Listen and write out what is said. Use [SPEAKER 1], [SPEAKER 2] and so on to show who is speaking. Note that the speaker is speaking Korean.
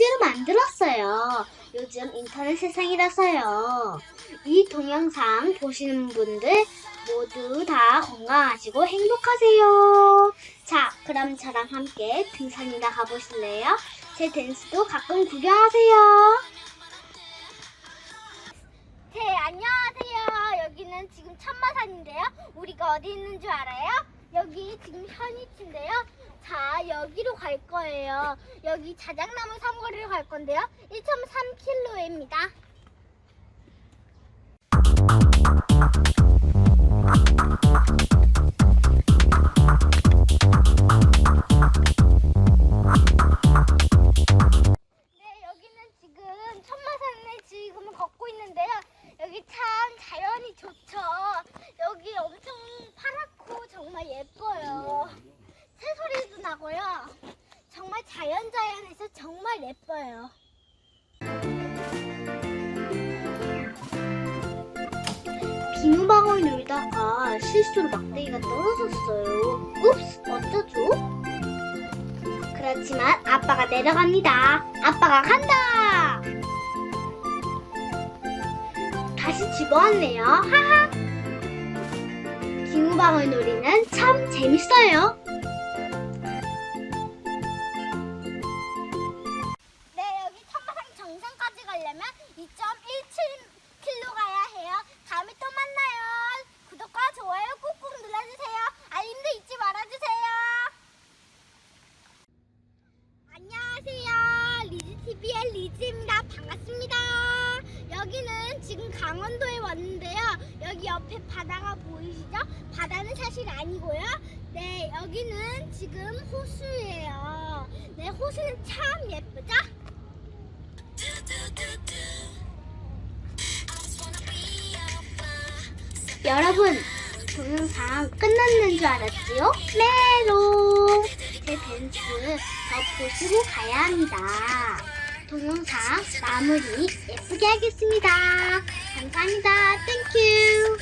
[SPEAKER 1] 억지로 만들었어요. 요즘 인터넷 세상이라서요. 이 동영상 보시는 분들 모두 다 건강하시고 행복하세요. 자, 그럼 저랑 함께 등산이나 가보실래요? 제 댄스도 가끔 구경하세요. 네, 안녕하세요. 여기는 지금 천마산인데요. 우리가 어디 있는 줄 알아요? 여기 지금 현이치인데요. 자, 여기로 갈 거예요. 여기 자작나무 삼거리로 갈 건데요. 1.3km입니다. 네, 여기는 지금 천마산에 지금 걷고 있는데요. 여기 참 자연이 좋죠. 여기 엄청 파랗고 정말 예뻐요. 새소리도 나고요. 정말 자연자연해서 정말 예뻐요. 비누방울 놀다가 실수로 막대기가 떨어졌어요. 읍스, 어쩌죠? 그렇지만 아빠가 내려갑니다. 아빠가 간다! 다시 집어왔네요. 하하! 비누방울 놀이는 참 재밌어요. 가려면 2.17km 가야 해요. 다음에 또 만나요. 구독과 좋아요 꾹꾹 눌러주세요. 알림도 잊지 말아주세요. 안녕하세요. 리즈TV의 리즈입니다. 반갑습니다. 여기는 지금 강원도에 왔는데요. 여기 옆에 바다가 보이시죠? 바다는 사실 아니고요. 네, 여기는 지금 호수예요. 네, 호수는 참 예쁘죠? 여러분, 동영상 끝났는 줄 알았지요? 메롱! 제 댄스 더 보시고 가야 합니다. 동영상 마무리 예쁘게 하겠습니다. 감사합니다. 땡큐!